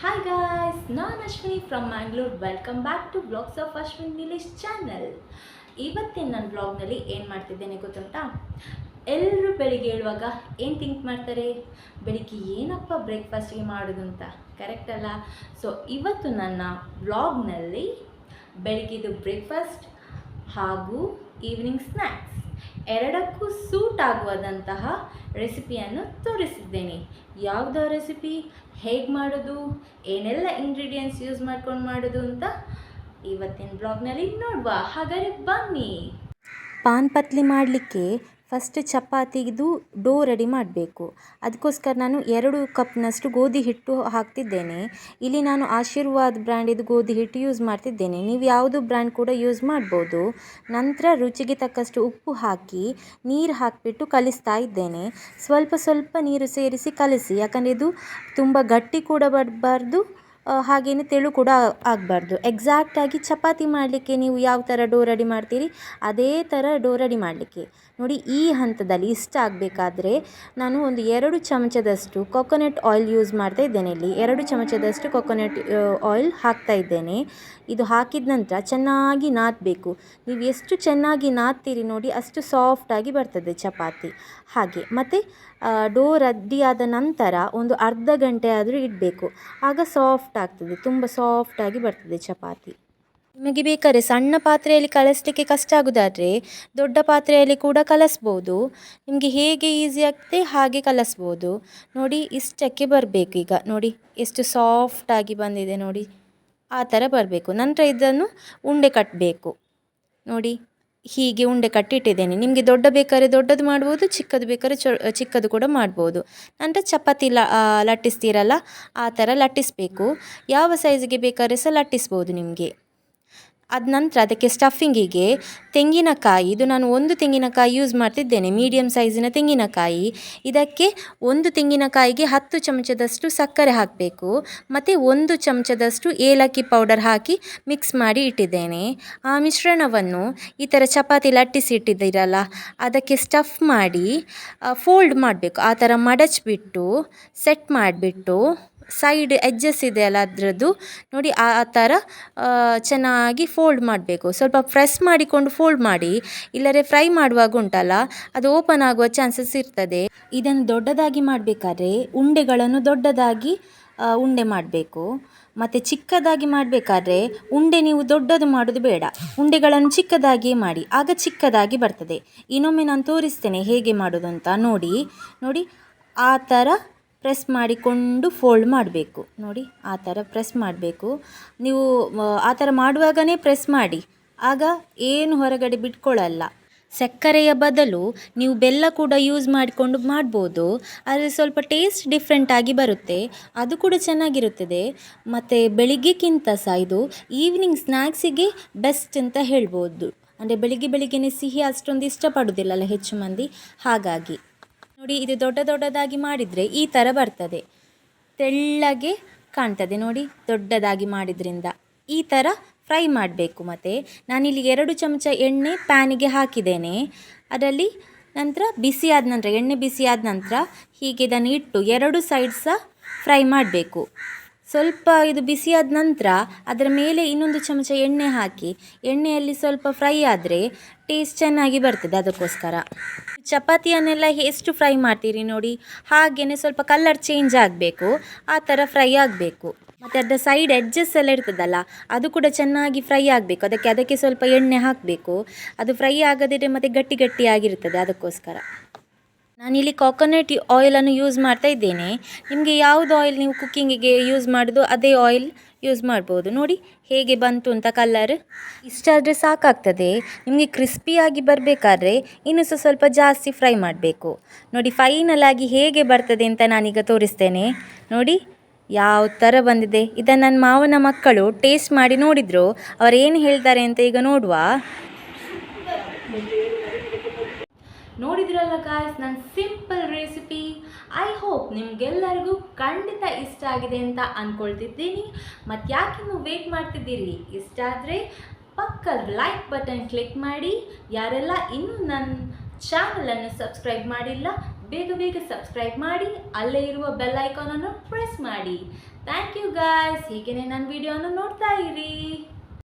Hi guys ನಾನು Ashwini from Mangalore welcome back to blogs of Ashwin Nilesh channel ಇವತ್ತಿನ ನನ್ನ ಬ್ಲಾಗ್ನಲ್ಲಿ ಏನು ಮಾಡ್ತಿದ್ದೇನೆ ಗೊತ್ತುಂಟಾ? ಎಲ್ಲರೂ ಬೆಳಿಗ್ಗೆ ಹೇಳುವಾಗ ಏನು ಥಿಂಕ್ ಮಾಡ್ತಾರೆ? ಬೆಳಿಗ್ಗೆ ಏನಪ್ಪ ಬ್ರೇಕ್ಫಾಸ್ಟಿಗೆ ಮಾಡೋದು ಅಂತ? ಕರೆಕ್ಟ್ ಅಲ್ಲ? ಸೊ ಇವತ್ತು ನನ್ನ ಬ್ಲಾಗ್ನಲ್ಲಿ ಬೆಳಿಗ್ಗೆದು ಬ್ರೇಕ್ಫಾಸ್ಟ್ ಹಾಗೂ ಈವ್ನಿಂಗ್ ಸ್ನ್ಯಾಕ್ಸ್ ಎರಡಕ್ಕೂ ಸೂಟ್ ಆಗುವಂತಹ ರೆಸಿಪಿಯನ್ನು ತೋರಿಸಿದ್ದೇನೆ. ಯಾವುದೋ ರೆಸಿಪಿ? ಹೇಗೆ ಮಾಡೋದು? ಏನೆಲ್ಲ ಇಂಗ್ರೀಡಿಯೆಂಟ್ಸ್ ಯೂಸ್ ಮಾಡ್ಕೊಂಡು ಮಾಡೋದು ಅಂತ ಇವತ್ತಿನ ಬ್ಲಾಗ್ನಲ್ಲಿ ನೋಡುವ. ಹಾಗಾದರೆ ಬನ್ನಿ. ಪಾನ್ ಪತ್ಲಿ ಮಾಡಲಿಕ್ಕೆ ಫಸ್ಟ್ ಚಪಾತಿದು ಡೋ ರೆಡಿ ಮಾಡಬೇಕು. ಅದಕ್ಕೋಸ್ಕರ ನಾನು ಎರಡು ಕಪ್ನಷ್ಟು ಗೋಧಿ ಹಿಟ್ಟು ಹಾಕ್ತಿದ್ದೇನೆ. ಇಲ್ಲಿ ನಾನು ಆಶೀರ್ವಾದ್ ಬ್ರ್ಯಾಂಡಿದು ಗೋಧಿ ಹಿಟ್ಟು ಯೂಸ್ ಮಾಡ್ತಿದ್ದೇನೆ. ನೀವು ಯಾವುದು ಬ್ರ್ಯಾಂಡ್ ಕೂಡ ಯೂಸ್ ಮಾಡ್ಬೋದು. ನಂತರ ರುಚಿಗೆ ತಕ್ಕಷ್ಟು ಉಪ್ಪು ಹಾಕಿ ನೀರು ಹಾಕಿಬಿಟ್ಟು ಕಲಿಸ್ತಾ ಇದ್ದೇನೆ. ಸ್ವಲ್ಪ ಸ್ವಲ್ಪ ನೀರು ಸೇರಿಸಿ ಕಲಿಸಿ. ಯಾಕಂದರೆ ಇದು ತುಂಬ ಗಟ್ಟಿ ಕೂಡ ಬರಬಾರ್ದು ಹಾಗೆಯೇ ತೆಳು ಕೂಡ ಆಗಬಾರ್ದು. ಎಕ್ಸಾಕ್ಟಾಗಿ ಚಪಾತಿ ಮಾಡಲಿಕ್ಕೆ ನೀವು ಯಾವ ಥರ ಡೋ ರೆಡಿ ಮಾಡ್ತೀರಿ, ಅದೇ ಥರ ಡೋ ರೆಡಿ ಮಾಡಲಿಕ್ಕೆ. ನೋಡಿ, ಈ ಹಂತದಲ್ಲಿ ಇಷ್ಟ ಆಗಬೇಕಾದ್ರೆ ನಾನು ಒಂದು ಎರಡು ಚಮಚದಷ್ಟು ಕೊಕೊನಟ್ ಆಯಿಲ್ ಯೂಸ್ ಮಾಡ್ತಾ ಇದ್ದೇನೆ ಇಲ್ಲಿ. ಎರಡು ಚಮಚದಷ್ಟು ಕೊಕೊನಟ್ ಆಯಿಲ್ ಹಾಕ್ತಾ ಇದ್ದೇನೆ. ಇದು ಹಾಕಿದ ನಂತರ ಚೆನ್ನಾಗಿ ನಾದಬೇಕು. ನೀವು ಎಷ್ಟು ಚೆನ್ನಾಗಿ ನಾದ್ತೀರಿ ನೋಡಿ, ಅಷ್ಟು ಸಾಫ್ಟಾಗಿ ಬರ್ತದೆ ಚಪಾತಿ. ಹಾಗೆ, ಮತ್ತು ಡೋ ರೆಡಿಯಾದ ನಂತರ ಒಂದು ಅರ್ಧ ಗಂಟೆ ಆದರೂ ಇಡಬೇಕು. ಆಗ ಸಾಫ್ಟ್ ಆಗ್ತದೆ, ತುಂಬ ಸಾಫ್ಟಾಗಿ ಬರ್ತದೆ ಚಪಾತಿ. ನಿಮಗೆ ಬೇಕಾದ್ರೆ ಸಣ್ಣ ಪಾತ್ರೆಯಲ್ಲಿ ಕಲಸಲಿಕ್ಕೆ ಕಷ್ಟ ಆಗೋದಾದರೆ ದೊಡ್ಡ ಪಾತ್ರೆಯಲ್ಲಿ ಕೂಡ ಕಲಿಸ್ಬೋದು. ನಿಮಗೆ ಹೇಗೆ ಈಸಿ ಆಗ್ತದೆ ಹಾಗೆ ಕಲಸ್ಬೋದು. ನೋಡಿ, ಇಷ್ಟಕ್ಕೆ ಬರಬೇಕು ಈಗ. ನೋಡಿ, ಎಷ್ಟು ಸಾಫ್ಟಾಗಿ ಬಂದಿದೆ ನೋಡಿ. ಆ ಥರ ಬರಬೇಕು. ನಂತರ ಇದನ್ನು ಉಂಡೆ ಕಟ್ಟಬೇಕು ನೋಡಿ. ಹೀಗೆ ಉಂಡೆ ಕಟ್ಟಿಟ್ಟಿದ್ದೇನೆ. ನಿಮಗೆ ದೊಡ್ಡ ಬೇಕಾದ್ರೆ ದೊಡ್ಡದು ಮಾಡ್ಬೋದು, ಚಿಕ್ಕದು ಬೇಕಾದ್ರೆ ಚೊ, ಚಿಕ್ಕದು ಕೂಡ ಮಾಡ್ಬೋದು. ನಂತರ ಚಪಾತಿ ಲ ಲಟ್ಟಿಸ್ತೀರಲ್ಲ, ಆ ಥರ ಲಟ್ಟಿಸಬೇಕು. ಯಾವ ಸೈಜ್ಗೆ ಬೇಕಾದ್ರೆ ಸಹ ಲಟ್ಟಿಸ್ಬೋದು ನಿಮಗೆ. ಅದ ನಂತರ ಅದಕ್ಕೆ ಸ್ಟಫಿಂಗಿಗೆ ತೆಂಗಿನಕಾಯಿ, ಇದು ನಾನು ಒಂದು ತೆಂಗಿನಕಾಯಿ ಯೂಸ್ ಮಾಡ್ತಿದ್ದೇನೆ ಮೀಡಿಯಮ್ ಸೈಜಿನ ತೆಂಗಿನಕಾಯಿ. ಇದಕ್ಕೆ ಒಂದು ತೆಂಗಿನಕಾಯಿಗೆ ಹತ್ತು ಚಮಚದಷ್ಟು ಸಕ್ಕರೆ ಹಾಕಬೇಕು, ಮತ್ತು ಒಂದು ಚಮಚದಷ್ಟು ಏಲಕ್ಕಿ ಪೌಡರ್ ಹಾಕಿ ಮಿಕ್ಸ್ ಮಾಡಿ ಇಟ್ಟಿದ್ದೇನೆ. ಆ ಮಿಶ್ರಣವನ್ನು ಈ ಥರ ಚಪಾತಿ ಲಟ್ಟಿಸಿ ಇಟ್ಟಿದ್ದೀರಲ್ಲ, ಅದಕ್ಕೆ ಸ್ಟಫ್ ಮಾಡಿ ಫೋಲ್ಡ್ ಮಾಡಬೇಕು, ಆ ಥರ ಮಡಚಿಬಿಟ್ಟು ಸೆಟ್ ಮಾಡಿಬಿಟ್ಟು ಸೈಡ್ ಎಜ್ಜಸ್ ಇದೆ ಅಲ್ಲ ಅದರದ್ದು. ನೋಡಿ ಆ ಥರ ಚೆನ್ನಾಗಿ ಫೋಲ್ಡ್ ಮಾಡಬೇಕು. ಸ್ವಲ್ಪ ಪ್ರೆಸ್ ಮಾಡಿಕೊಂಡು ಫೋಲ್ಡ್ ಮಾಡಿ, ಇಲ್ಲರೆ ಫ್ರೈ ಮಾಡುವಾಗ ಉಂಟಲ್ಲ, ಅದು ಓಪನ್ ಆಗುವ ಚಾನ್ಸಸ್ ಇರ್ತದೆ. ಇದನ್ನು ದೊಡ್ಡದಾಗಿ ಮಾಡಬೇಕಾದ್ರೆ ಉಂಡೆಗಳನ್ನು ದೊಡ್ಡದಾಗಿ ಉಂಡೆ ಮಾಡಬೇಕು. ಮತ್ತು ಚಿಕ್ಕದಾಗಿ ಮಾಡಬೇಕಾದ್ರೆ ಉಂಡೆ ನೀವು ದೊಡ್ಡದು ಮಾಡೋದು ಬೇಡ. ಉಂಡೆಗಳನ್ನು ಚಿಕ್ಕದಾಗಿಯೇ ಮಾಡಿ, ಆಗ ಚಿಕ್ಕದಾಗಿ ಬರ್ತದೆ. ಇನ್ನೊಮ್ಮೆ ನಾನು ತೋರಿಸ್ತೇನೆ ಹೇಗೆ ಮಾಡೋದು ಅಂತ ನೋಡಿ ನೋಡಿ, ಆ ಥರ ಪ್ರೆಸ್ ಮಾಡಿಕೊಂಡು ಫೋಲ್ಡ್ ಮಾಡಬೇಕು. ನೋಡಿ, ಆ ಥರ ಪ್ರೆಸ್ ಮಾಡಬೇಕು. ನೀವು, ಆ ಥರ ಮಾಡುವಾಗನೇ ಪ್ರೆಸ್ ಮಾಡಿ. ಆಗ ಏನು ಹೊರಗಡೆ ಬಿಟ್ಕೊಳ್ಳಲ್ಲ. ಸಕ್ಕರೆಯ ಬದಲು ನೀವು ಬೆಲ್ಲ ಕೂಡ ಯೂಸ್ ಮಾಡಿಕೊಂಡು ಮಾಡ್ಬೋದು. ಆದರೆ ಸ್ವಲ್ಪ ಟೇಸ್ಟ್ ಡಿಫ್ರೆಂಟಾಗಿ ಬರುತ್ತೆ. ಅದು ಕೂಡ ಚೆನ್ನಾಗಿರುತ್ತದೆ. ಮತ್ತು ಬೆಳಿಗ್ಗೆಕ್ಕಿಂತ ಸಹ ಇದು ಈವ್ನಿಂಗ್ ಸ್ನ್ಯಾಕ್ಸಿಗೆ ಬೆಸ್ಟ್ ಅಂತ ಹೇಳ್ಬೋದು. ಅಂದರೆ ಬೆಳಿಗ್ಗೆ ಬೆಳಿಗ್ಗೆನೇ ಸಿಹಿ ಅಷ್ಟೊಂದು ಇಷ್ಟಪಡೋದಿಲ್ಲಲ್ಲ ಹೆಚ್ಚು ಮಂದಿ. ಹಾಗಾಗಿ. ನೋಡಿ, ಇದು ದೊಡ್ಡ ದೊಡ್ಡದಾಗಿ ಮಾಡಿದರೆ ಈ ಥರ ಬರ್ತದೆ. ತೆಳ್ಳಗೆ ಕಾಣ್ತದೆ ನೋಡಿ, ದೊಡ್ಡದಾಗಿ ಮಾಡಿದ್ರಿಂದ. ಈ ಥರ ಫ್ರೈ ಮಾಡಬೇಕು ಮತ್ತು. ನಾನಿಲ್ಲಿ ಎರಡು ಚಮಚ ಎಣ್ಣೆ ಪ್ಯಾನಿಗೆ ಹಾಕಿದ್ದೇನೆ. ಅದರಲ್ಲಿ ನಂತರ ಬಿಸಿ ಆದ ನಂತರ, ಎಣ್ಣೆ ಬಿಸಿ ಆದ ನಂತರ ಹೀಗೆ ಇದನ್ನು ಇಟ್ಟು ಎರಡು ಸೈಡ್ ಸಹ ಫ್ರೈ ಮಾಡಬೇಕು. ಸ್ವಲ್ಪ ಇದು ಬಿಸಿಯಾದ ನಂತರ ಅದರ ಮೇಲೆ ಇನ್ನೊಂದು ಚಮಚ ಎಣ್ಣೆ ಹಾಕಿ, ಎಣ್ಣೆಯಲ್ಲಿ ಸ್ವಲ್ಪ ಫ್ರೈ ಆದರೆ ಟೇಸ್ಟ್ ಚೆನ್ನಾಗಿ ಬರ್ತದೆ ಅದಕ್ಕೋಸ್ಕರ. ಚಪಾತಿಯನ್ನೆಲ್ಲ ಎಷ್ಟು ಫ್ರೈ ಮಾಡ್ತೀರಿ ನೋಡಿ ಹಾಗೆಯೇ ಸ್ವಲ್ಪ ಕಲರ್ ಚೇಂಜ್ ಆಗಬೇಕು, ಆ ಥರ ಫ್ರೈ ಆಗಬೇಕು. ಮತ್ತು ಅದರ ಸೈಡ್ ಎಡ್ಜಸ್ ಎಲ್ಲ ಇರ್ತದಲ್ಲ, ಅದು ಕೂಡ ಚೆನ್ನಾಗಿ ಫ್ರೈ ಆಗಬೇಕು. ಅದಕ್ಕೆ ಅದಕ್ಕೆ ಸ್ವಲ್ಪ ಎಣ್ಣೆ ಹಾಕಬೇಕು. ಅದು ಫ್ರೈ ಆಗದಿದ್ದರೆ ಮತ್ತು ಗಟ್ಟಿ ಗಟ್ಟಿಯಾಗಿರ್ತದೆ ಅದಕ್ಕೋಸ್ಕರ. ನಾನಿಲ್ಲಿ ಕೊಕೊನಟ್ ಆಯಿಲನ್ನು ಯೂಸ್ ಮಾಡ್ತಾ ಇದ್ದೇನೆ. ನಿಮಗೆ ಯಾವುದು ಆಯಿಲ್ ನೀವು ಕುಕ್ಕಿಂಗಿಗೆ ಯೂಸ್ ಮಾಡೋದು, ಅದೇ ಆಯಿಲ್ ಯೂಸ್ ಮಾಡ್ಬೋದು. ನೋಡಿ, ಹೇಗೆ ಬಂತು ಅಂತ ಕಲರ್ ಇಷ್ಟಾದರೆ ಸಾಕಾಗ್ತದೆ. ನಿಮಗೆ ಕ್ರಿಸ್ಪಿಯಾಗಿ ಬರಬೇಕಾದ್ರೆ ಇನ್ನೂ ಸಹ ಸ್ವಲ್ಪ ಜಾಸ್ತಿ ಫ್ರೈ ಮಾಡಬೇಕು. ನೋಡಿ ಫೈನಲ್ ಆಗಿ ಹೇಗೆ ಬರ್ತದೆ ಅಂತ ನಾನೀಗ ತೋರಿಸ್ತೇನೆ. ನೋಡಿ, ಯಾವ ಥರ ಬಂದಿದೆ. ಇದನ್ನು ನನ್ನ ಮಾವನ ಮಕ್ಕಳು ಟೇಸ್ಟ್ ಮಾಡಿ ನೋಡಿದರು. ಅವರೇನು ಹೇಳ್ತಾರೆ ಅಂತ ಈಗ ನೋಡುವ. ನೋಡಿದ್ರಲ್ಲ ಗಾಯ್ಸ್ ನನ್ನ ಸಿಂಪಲ್ ರೆಸಿಪಿ ಐ ಹೋಪ್ ನಿಮಗೆಲ್ಲರಿಗೂ ಖಂಡಿತ ಇಷ್ಟ ಆಗಿದೆ ಅಂತ ಅಂದ್ಕೊಳ್ತಿದ್ದೀನಿ ಮತ್ತು ಯಾಕಿನ್ನು ವೇಟ್ ಮಾಡ್ತಿದ್ದೀರಿ? ಇಷ್ಟ ಆದರೆ ಪಕ್ಕ ಲೈಕ್ ಬಟನ್ ಕ್ಲಿಕ್ ಮಾಡಿ. ಯಾರೆಲ್ಲ ಇನ್ನೂ ನನ್ನ ಚಾನಲನ್ನು ಸಬ್ಸ್ಕ್ರೈಬ್ ಮಾಡಿಲ್ಲ, ಬೇಗ ಬೇಗ ಸಬ್ಸ್ಕ್ರೈಬ್ ಮಾಡಿ. ಅಲ್ಲೇ ಇರುವ ಬೆಲ್ ಐಕಾನನ್ನು ಪ್ರೆಸ್ ಮಾಡಿ. ಥ್ಯಾಂಕ್ ಯು ಗಾಯ್ಸ್ ಹೀಗೇ ನನ್ನ ವಿಡಿಯೋನ ನೋಡ್ತಾ ಇರಿ.